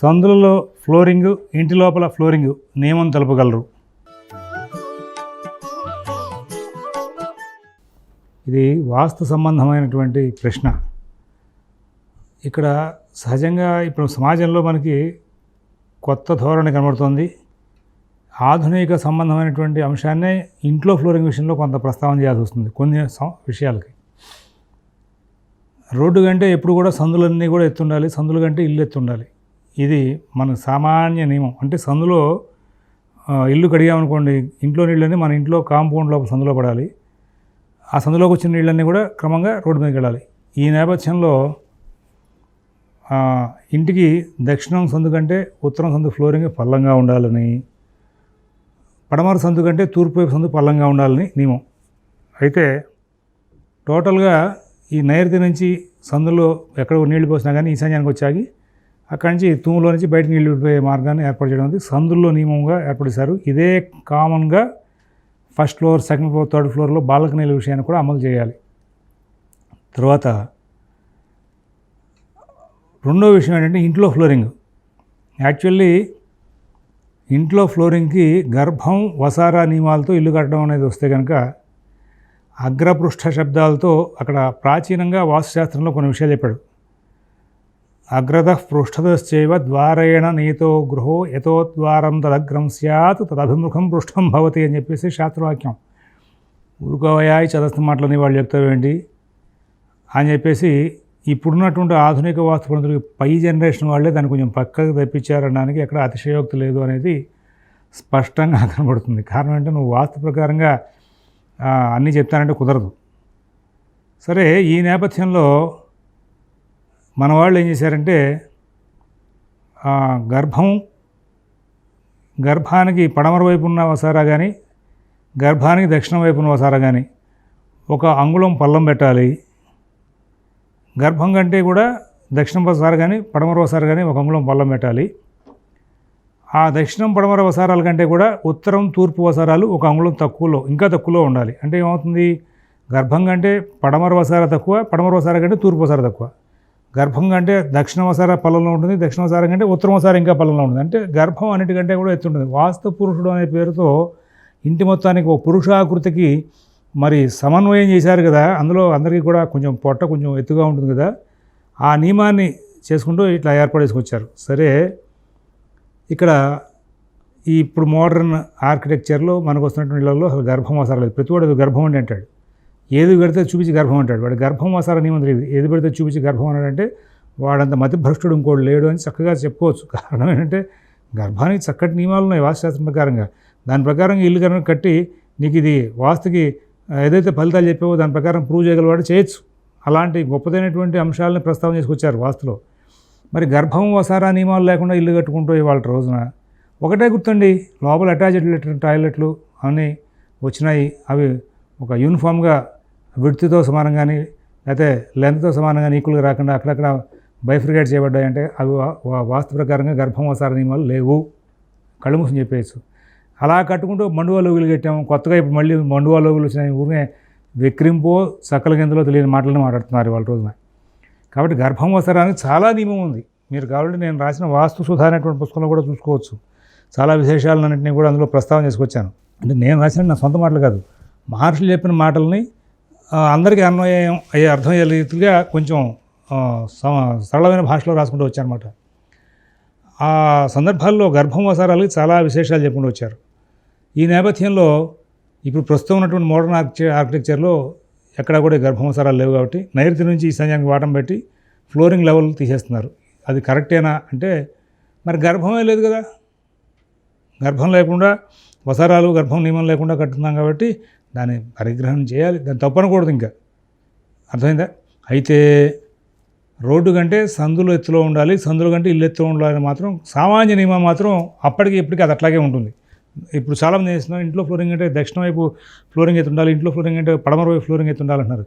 సందులలో flooring ఇంటి లోపల flooring నియమం తెలుపగలరు. ఇది వాస్తు సంబంధమైనటువంటి ప్రశ్న. ఇక్కడ సహజంగా ఇప్పుడు సమాజంలో మనకి కొత్త ధోరణి కనబడుతుంది. ఆధునిక సంబంధమైనటువంటి అంశాన్నే ఇంట్లో ఫ్లోరింగ్ విషయంలో కొంత ప్రస్తావన చేయాల్సి వస్తుంది కొన్ని విషయాలకి. రోడ్డు కంటే ఎప్పుడు కూడా సందులన్నీ కూడా ఎత్తుండాలి సందుల కంటే ఇల్లు ఎత్తుండాలి. ఇది మన సామాన్య నియమం. అంటే సందులో ఇల్లు కడిగామనుకోండి ఇంట్లో నీళ్ళని మన ఇంట్లో కాంపౌండ్ లోపల సందులో పడాలి. ఆ సందులోకి వచ్చిన నీళ్ళన్నీ కూడా క్రమంగా రోడ్డు మీదకి వెళ్ళాలి. ఈ నేపథ్యంలో ఇంటికి దక్షిణం సందు కంటే ఉత్తరం సందు ఫ్లోరింగ్ పల్లంగా ఉండాలని పడమర సందు కంటే తూర్పు వైపు సందు పల్లంగా ఉండాలని నియమం. అయితే టోటల్గా ఈ నైరుతి నుంచి సందులో ఎక్కడ నీళ్ళు పోసినా కానీ ఈశాన్యానికి వచ్చాగి అక్కడి నుంచి తూములో నుంచి బయట నీళ్ళు మార్గాన్ని ఏర్పాటు చేయడం ఉంది. సందుల్లో నియమంగా ఏర్పడేశారు ఇదే కామన్గా first floor second floor third ఫ్లోర్లో బాలకనీల విషయాన్ని కూడా అమలు చేయాలి. తర్వాత రెండో విషయం ఏంటంటే ఇంట్లో ఫ్లోరింగ్. యాక్చువల్లీ ఇంట్లో ఫ్లోరింగ్కి గర్భం వసారా నియమాలతో ఇల్లు కట్టడం అనేది వస్తే కనుక అగ్రపృష్ఠ శబ్దాలతో అక్కడ ప్రాచీనంగా వాస్తుశాస్త్రంలో కొన్ని విషయాలు చెప్పాడు. అగ్రత పృష్ఠదశ్చైవ ద్వారేణ నీతో గృహో యతో ద్వారం తదగ్రం స్యాత్ తదభిముఖం పృష్ఠం భవతి అని చెప్పేసి శాస్త్రవాక్యం. ఊరుకోవయా ఈ చదస్తు మాటలని వాళ్ళు చెప్తావేంటి అని చెప్పేసి ఇప్పుడున్నటువంటి ఆధునిక వాస్తు పండితులకి పై జనరేషన్ వాళ్ళే దాన్ని కొంచెం పక్కకు తెప్పించారనడానికి ఎక్కడ అతిశయోక్తి లేదు అనేది స్పష్టంగా కనబడుతుంది. కారణం అంటే నువ్వు వాస్తు ప్రకారంగా అన్నీ చెప్తానంటే కుదరదు. సరే ఈ నేపథ్యంలో మన వాళ్ళు ఏం చేశారంటే గర్భం గర్భానికి పడమర వైపు ఉన్న వసారా కానీ గర్భానికి దక్షిణం వైపు ఉన్న వసారా కానీ ఒక అంగుళం పల్లం పెట్టాలి. గర్భం కంటే కూడా దక్షిణ వసారా కానీ పడమర వసారా కానీ ఒక అంగుళం పల్లం పెట్టాలి. ఆ దక్షిణం పడమర వసారాల కంటే కూడా ఉత్తరం తూర్పు వసారాలు ఒక అంగుళం తక్కువలో ఇంకా తక్కువలో ఉండాలి. అంటే ఏమవుతుంది? గర్భం కంటే పడమర వసార తక్కువ పడమర వసార కంటే తూర్పు వసార తక్కువ. గర్భం కంటే దక్షిణ వసార పల్లంలో ఉంటుంది దక్షిణవసారం కంటే ఉత్తరం ఇంకా పల్లంలో ఉంటుంది. అంటే గర్భం అన్నిటికంటే కూడా ఎత్తుంటుంది. వాస్తు పురుషుడు అనే పేరుతో ఇంటి మొత్తానికి ఒక పురుషాకృతికి మరి సమన్వయం చేశారు కదా అందులో అందరికీ కూడా కొంచెం పొట్ట కొంచెం ఎత్తుగా ఉంటుంది కదా ఆ నియమాన్ని చేసుకుంటూ ఇట్లా ఏర్పాటు చేసుకొచ్చారు. సరే ఇక్కడ ఈ ఇప్పుడు మోడర్న్ ఆర్కిటెక్చర్లో మనకు వస్తున్నటువంటి ఇళ్ళలో అసలు గర్భం అవసరం లేదు. ప్రతి వాడు గర్భం అండి అంటాడు. ఏది పెడితే చూపించి గర్భం అంటాడు. వాడు గర్భం వసార నియమం తెలియదు. ఏది పెడితే చూపించి గర్భం అన్నాడంటే వాడంత మతిభ్రష్టుడు ఇంకోటి లేడు అని చక్కగా చెప్పుకోవచ్చు. కారణం ఏంటంటే గర్భానికి చక్కటి నియమాలు ఉన్నాయి వాస్తుశాస్త్రం ప్రకారంగా. దాని ప్రకారం ఇల్లు కనుక కట్టి నీకు ఇది వాస్తుకి ఏదైతే ఫలితాలు చెప్పావో దాని ప్రకారం ప్రూవ్ చేయగలవాడు చేయొచ్చు. అలాంటి గొప్పదైనటువంటి అంశాలను ప్రస్తావన చేసుకొచ్చారు వాస్తులో. మరి గర్భం వసారా నియమాలు లేకుండా ఇల్లు కట్టుకుంటూ ఇవాళ రోజున ఒకటే గుర్తండి. లోపల అటాచ్డ్ టాయిలెట్లు అన్నీ వచ్చినాయి. అవి ఒక యూనిఫామ్గా విడ్త్తో సమానం కానీ లేకపోతే లెంత్తో సమానంగా ఈక్వల్గా రాకుండా అక్కడక్కడ బైఫ్రికేట్ చేయబడ్డాయి అంటే అవి వాస్తు ప్రకారంగా గర్భం నియమాలు లేవు. కళ్ళు మూసుని చెప్పేయచ్చు. అలా కట్టుకుంటూ మండువా లోగులు కట్టాము. కొత్తగా ఇప్పుడు మళ్ళీ మండువా లోగులు వచ్చినాయి. ఊరినే విక్రింపో సకల గింజలో తెలియని మాటలను మాట్లాడుతున్నారు వాళ్ళ రోజున. కాబట్టి గర్భంవసరానికి చాలా నియమం ఉంది. మీరు కావాలంటే నేను రాసిన వాస్తు సుధా అనేటువంటి పుస్తకంలో కూడా చూసుకోవచ్చు. చాలా విశేషాలన్నింటినీ కూడా అందులో ప్రస్తావన చేసుకొచ్చాను. అంటే నేను రాసిన నా సొంత మాటలు కాదు. మహర్షులు చెప్పిన మాటల్ని అందరికీ అన్వయం అయ్యే అర్థమయ్యే రీతిగా కొంచెం సరళమైన భాషలో రాసుకుంటూ వచ్చారనమాట ఆ సందర్భాల్లో గర్భంవసారాలకి చాలా విశేషాలు చెప్పుకుంటూ వచ్చారు. ఈ నేపథ్యంలో ఇప్పుడు ప్రస్తుతం ఉన్నటువంటి మోడర్న్ ఆర్కిటె ఆర్కిటెక్చర్లో ఎక్కడా కూడా ఈ లేవు కాబట్టి నైరుతి నుంచి ఈశాన్యానికి వాటం పెట్టి ఫ్లోరింగ్ లెవెల్ తీసేస్తున్నారు. అది కరెక్టేనా అంటే మరి గర్భమే లేదు కదా. గర్భం లేకుండా వసారాలు గర్భం నియమం లేకుండా కట్టుతున్నాం కాబట్టి దాన్ని పరిగ్రహం చేయాలి. దాన్ని తప్పనకూడదు ఇంకా. అర్థమైందా? అయితే రోడ్డు కంటే సందులు ఎత్తులో ఉండాలి. సందుల కంటే ఇల్లు ఎత్తులో ఉండాలని మాత్రం సామాన్య నియమం మాత్రం అప్పటికి ఇప్పటికీ అది అట్లాగే ఉంటుంది. ఇప్పుడు చాలామంది వేసిన ఇంట్లో ఫ్లోరింగ్ అంటే దక్షిణ వైపు ఫ్లోరింగ్ ఎత్తు ఉండాలి. ఇంట్లో ఫ్లోరింగ్ అంటే పడమర వైపు ఫ్లోరింగ్ ఎత్తు ఉండాలంటున్నారు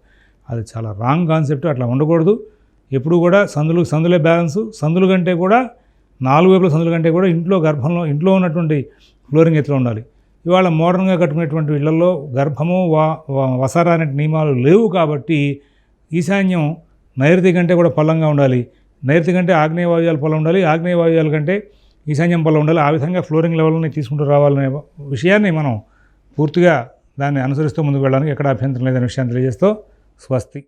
అది చాలా రాంగ్ కాన్సెప్ట్. అట్లా ఉండకూడదు. ఎప్పుడు కూడా సందులు సందులే బ్యాలెన్స్. సందులు కంటే కూడా నాలుగు వైపుల సందుల కంటే కూడా ఇంట్లో గర్భంలో ఇంట్లో ఉన్నటువంటి ఫ్లోరింగ్ ఎత్తులో ఉండాలి. ఇవాళ మోడర్న్గా కట్టుకునేటువంటి ఇళ్ళలో గర్భము వా అనే నియమాలు లేవు కాబట్టి ఈశాన్యం నైరుతి కంటే కూడా పల్లంగా ఉండాలి. నైరుతి కంటే ఆగ్నేయ వాయువ్యాల పొలం ఉండాలి. ఆగ్నేయ వాయువ్యాల కంటే ఈశాన్యం పొలం ఉండాలి. ఆ విధంగా ఫ్లోరింగ్ లెవెల్ని తీసుకుంటూ రావాలనే విషయాన్ని మనం పూర్తిగా దాన్ని అనుసరిస్తూ ముందుకు వెళ్ళడానికి ఎక్కడ అభ్యంతరం లేదనే విషయాన్ని తెలియజేస్తూ స్వస్తి.